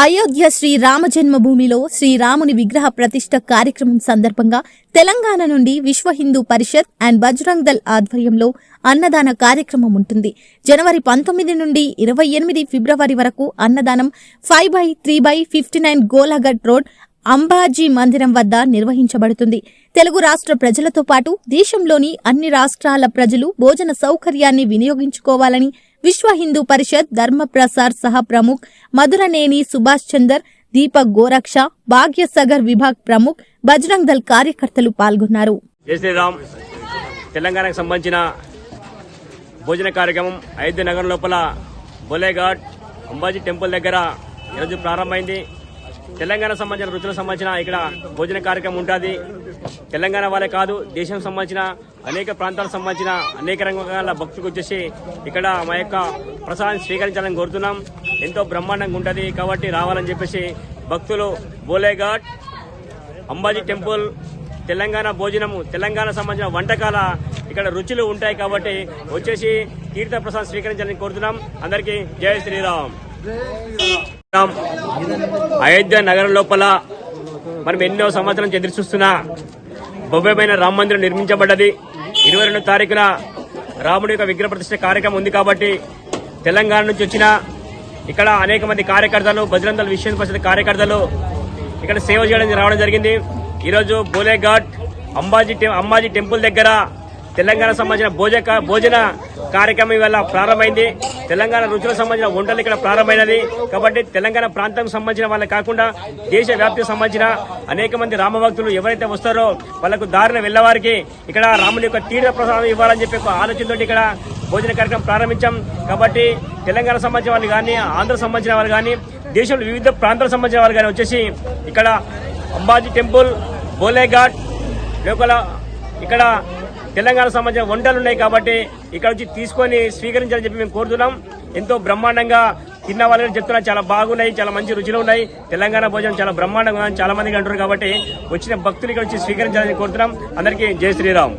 అయోధ్య శ్రీ రామ జన్మభూమిలో శ్రీరాముని విగ్రహ ప్రతిష్ట కార్యక్రమం సందర్భంగా తెలంగాణ నుండి విశ్వ హిందూ పరిషత్ అండ్ బజరంగ్ దల్ ఆధ్వర్యంలో అన్నదాన కార్యక్రమం ఉంటుంది. జనవరి పంతొమ్మిది నుండి ఇరవై ఎనిమిది ఫిబ్రవరి వరకు అన్నదానం five by three by fifty nine Golaghat road Ambaji మందిరం వద్ద నిర్వహించబడుతుంది. తెలుగు రాష్ట్ర ప్రజలతో పాటు దేశంలోని అన్ని రాష్ట్రాల ప్రజలు భోజన సౌకర్యాన్ని వినియోగించుకోవాలని విశ్వ హిందూ పరిషత్ ధర్మ ప్రసార్ సహ ప్రముఖ్ మధురనేని సుభాష్ చందర్ దీపక్ గోరక్ష భాగ్యసగర్ విభాగ్ ప్రముఖ్ బజరంగ్ దళ్ కార్యకర్తలు పాల్గొన్నారు. శ్రీరామ్. తెలంగాణకు సంబంధించిన భోజన కార్యక్రమం అయోధ్య నగరం లోపల బొలేఘాట్ అంబాజీ టెంపుల్ దగ్గర ఈరోజు ప్రారంభమైంది. తెలంగాణ సంబంధించిన రుచులకు సంబంధించిన ఇక్కడ భోజన కార్యక్రమం ఉంటుంది. తెలంగాణ వాళ్ళే కాదు దేశం సంబంధించిన అనేక ప్రాంతాలకు సంబంధించిన అనేక రంగాల భక్తులకు వచ్చేసి ఇక్కడ మా యొక్క ప్రసాదాన్ని స్వీకరించాలని కోరుతున్నాం. ఎంతో బ్రహ్మాండంగా ఉంటుంది కాబట్టి రావాలని చెప్పేసి భక్తులు బోలేఘాట్ అంబాజీ టెంపుల్ తెలంగాణ భోజనము తెలంగాణ సంబంధించిన వంటకాల ఇక్కడ రుచులు ఉంటాయి కాబట్టి వచ్చేసి తీర్థ ప్రసాద్ స్వీకరించాలని కోరుతున్నాం. అందరికీ జయ శ్రీరామ్. అయోధ్య నగరం లోపల మనం ఎన్నో సంవత్సరం ఎదురు చూస్తున్న భవ్యమైన రామ మందిరం నిర్మించబడ్డది. ఇరవై రెండు తారీఖున రాముడి యొక్క విగ్రహ ప్రతిష్ట కార్యక్రమం ఉంది కాబట్టి తెలంగాణ నుంచి వచ్చిన ఇక్కడ అనేక మంది కార్యకర్తలు బజరంగల్ విషయం పరిషత్ కార్యకర్తలు ఇక్కడ సేవ చేయడానికి రావడం జరిగింది. ఈరోజు బోలేఘాట్ అంబాజీ టెం- అంబాజీ టెంపుల్ దగ్గర తెలంగాణ సంబంధించిన భోజక భోజన కార్యక్రమం ఇవాళ ప్రారంభమైంది. తెలంగాణ రుచులకు సంబంధించిన వంటలు ఇక్కడ ప్రారంభమైనది. కాబట్టి తెలంగాణ ప్రాంతం సంబంధించిన వాళ్ళే కాకుండా దేశ వ్యాప్తికి సంబంధించిన అనేక మంది రామభక్తులు ఎవరైతే వస్తారో వాళ్ళకు దారిన వెళ్ళవారికి ఇక్కడ రాముని యొక్క తీర్థ ప్రసాదం ఇవ్వాలని చెప్పి ఒక ఆలోచనతో ఇక్కడ భోజన కార్యక్రమం ప్రారంభించాం. కాబట్టి తెలంగాణ సంబంధించిన వాళ్ళు కానీ ఆంధ్ర సంబంధించిన వాళ్ళు కానీ దేశంలో వివిధ ప్రాంతాలకు సంబంధించిన వాళ్ళు కానీ వచ్చేసి ఇక్కడ అంబాజీ టెంపుల్ బోలేఘాట్ లోకల ఇక్కడ తెలంగాణ సంబంధించిన వంటలు ఉన్నాయి కాబట్టి ఇక్కడ వచ్చి తీసుకొని స్వీకరించాలని చెప్పి మేము కోరుతున్నాం. ఎంతో బ్రహ్మాండంగా తిన్న వాళ్ళని చెప్తున్నా చాలా బాగున్నాయి చాలా మంచి రుచిలో ఉన్నాయి. తెలంగాణ భోజనం చాలా బ్రహ్మాండంగా చాలా మంది అంటారు కాబట్టి వచ్చిన భక్తులు ఇక్కడ వచ్చి స్వీకరించాలని కోరుతున్నాం. అందరికీ జై శ్రీరామ్.